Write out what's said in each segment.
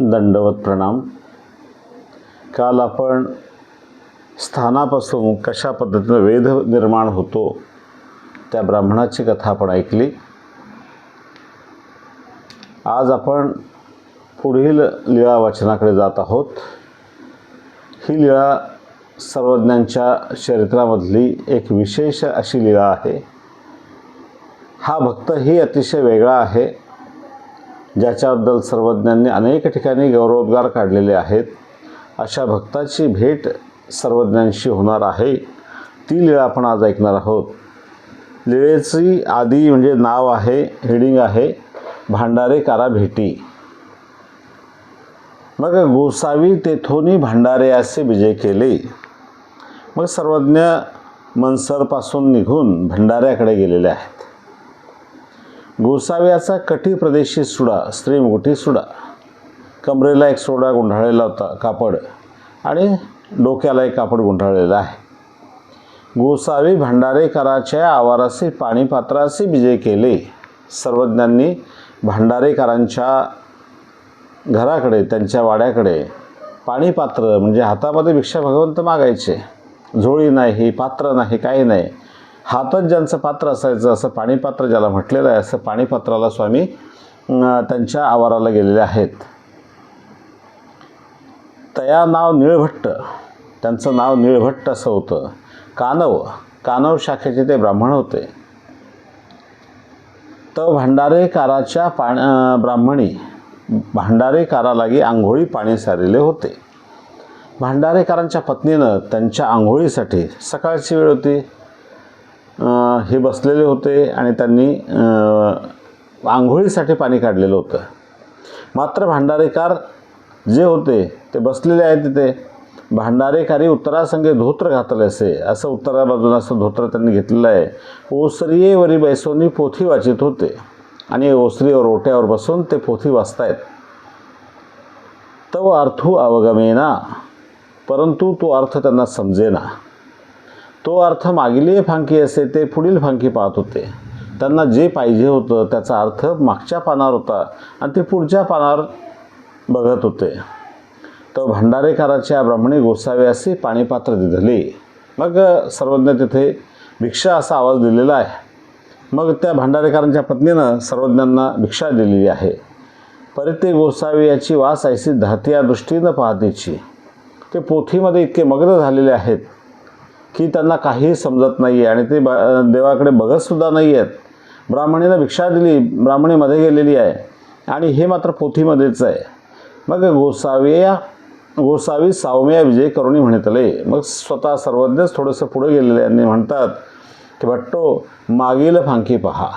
दंडवत प्रणाम. काल आपण स्थानापासून कशा पद्धतीनं वेध निर्माण होतो त्या ब्राह्मणाची कथा आपण ऐकली. आज आपण पुढील लीळा वाचनाकडे जात आहोत. ही लीळा सर्वज्ञांच्या चरित्रामधली एक विशेष अशी लीळा आहे. हा भक्तही अतिशय वेगळा आहे. ज्याच्याबद्दल सर्वज्ञांनी अनेक ठिकाणी गौरवोद्गार काढलेले आहेत अशा भक्ताची भेट सर्वज्ञांशी होणार आहे. ती लीळा आपण आज ऐकणार आहोत. लीळेची आधी म्हणजे नाव आहे हेडिंग आहे भांडारे कारा भेटी. मग गोसावी तेथोनी भांडारे असे विजय केले. मग सर्वज्ञ मनसरपासून निघून भंडाऱ्याकडे गेलेले आहेत. गोसाव्याचा कठी प्रदेशी सुडा स्त्रीमुठी सुडा. कमरेला एक सोडा गुंढाळलेला होता कापड. आणि डोक्याला एक कापड गुंढाळलेलं आहे. गोसावी भांडारेकराच्या आवारासी पाणीपात्रासी विजय केले. सर्वज्ञांनी भांडारेकरांच्या घराकडे त्यांच्या वाड्याकडे पाणीपात्र म्हणजे हातामध्ये भिक्षा भगवंत मागायचे. झोळी नाही पात्र नाही काही नाही. हातच ज्यांचं पात्र असायचं असं पाणीपात्र ज्याला म्हटलेलं आहे असं पाणीपात्राला स्वामी त्यांच्या आवाराला गेलेले आहेत. तया नाव निळभट्ट त्यांचं नाव निळभट्ट असं होतं. कानव कानव शाखेचे ते ब्राह्मण होते. तर भांडारेकाराच्या पाण ब्राह्मणी भांडारेकारालागी आंघोळी पाणी सारिले होते. भांडारेकारांच्या पत्नीनं त्यांच्या आंघोळीसाठी सकाळची वेळ होती. हे बसलेले होते आणि त्यांनी आंघोळीसाठी पाणी काढलेलं होतं. मात्र भांडारेकार जे होते ते बसलेले आहेत तिथे. भांडारेकारी उत्तरासंगे धोत्र घातले असे असं उत्तरा बाजूला असं धोत्र त्यांनी घेतलेलं आहे. ओसरीवरी बैसोनी पोथी वाचित होते आणि ओसरीवर ओट्यावर बसून ते पोथी वाचतायत. तव अर्थू अवगमेना परंतु तो अर्थ त्यांना समजेना. तो अर्थ मागील फांकी असे ते पुढील फांकी पाहत होते. त्यांना जे पाहिजे होतं त्याचा अर्थ मागच्या पानावर होता आणि ते पुढच्या पानावर बघत होते. तर भंडारेकराच्या ब्राह्मणी गोसाव्यासी पाणीपात्र दिधले मग सर्वज्ञ तिथे भिक्षा असा आवाज दिलेला आहे. मग त्या भांडारेकरांच्या पत्नीनं सर्वज्ञांना भिक्षा दिलेली आहे. परिते गोसावी याची वास ऐसी धाती या दृष्टीनं पाहतेची ते पोथीमध्ये इतके मग्न झालेले आहेत. की त्यांना काहीही समजत नाही आहे आणि ते ब देवाकडे बघतसुद्धा नाही आहेत ब्राह्मणीनं भिक्षा दिली ब्राह्मणीमध्ये गेलेली आहे. आणि हे मात्र पोथीमध्येच आहे. मग गोसाव्या गोसावी सावम्या विजय करुणी म्हणतले. मग स्वतः सर्वज्ञच थोडंसं पुढे गेलेले आणि म्हणतात की भट्टो मागील फांकी पहा.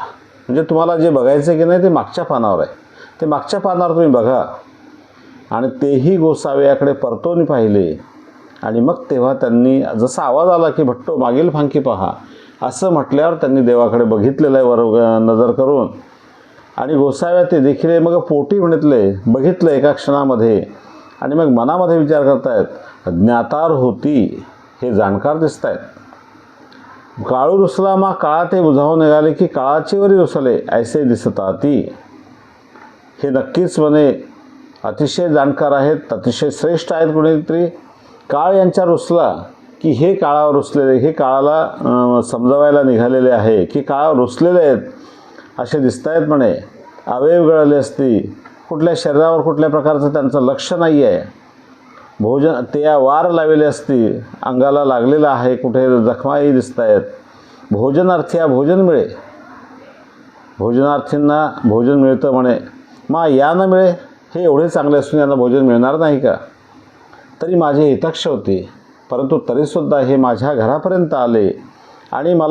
म्हणजे तुम्हाला जे बघायचं की नाही ते मागच्या पानावर आहे. ते मागच्या पानावर तुम्ही बघा. आणि तेही गोसाव्याकडे परतोनी पाहिले. आणि मग तेव्हा त्यांनी जसा आवाज आला की भट्टो मागील फांकी पहा असं म्हटल्यावर त्यांनी देवाकडे बघितलेलं आहे वर नजर करून. आणि गोसाव्या ते देखील मग पोटी म्हणितले बघितलं एका क्षणामध्ये. आणि मग मनामध्ये विचार करतायत ज्ञातार होती हे जाणकार दिसत आहेत काळू रुसला मा काळा ते बुजावून निघाले की काळाची वरी रुसले ऐसे दिसता ती हे नक्कीच म्हणे अतिशय जाणकार आहेत अतिशय श्रेष्ठ आहेत कुणीतरी. काळ यांच्या रुसला की हे काळावर रुसलेले हे काळाला समजावायला समजवायला निघालेले आहे की काळ रुसलेले आहेत असे दिसत आहेत म्हणे. अवयव गळले असती कुठल्या शरीरावर कुठल्या प्रकारचं त्यांचं लक्ष नाही आहे भोजन ते या वार लावलेले असती अंगाला लागलेला आहे कुठे जखमाही दिसत आहेत भोजनार्थी या भोजन मिळे. भोजनार्थींना भोजन मिळतं म्हणे. मा या न मिळे? हे एवढे चांगले असून यांना भोजन मिळणार नाही का? तरी माझी हिताक्ष होती. परंतु तरीसुद्धा हे माझ्या घरापर्यंत आले आणि मला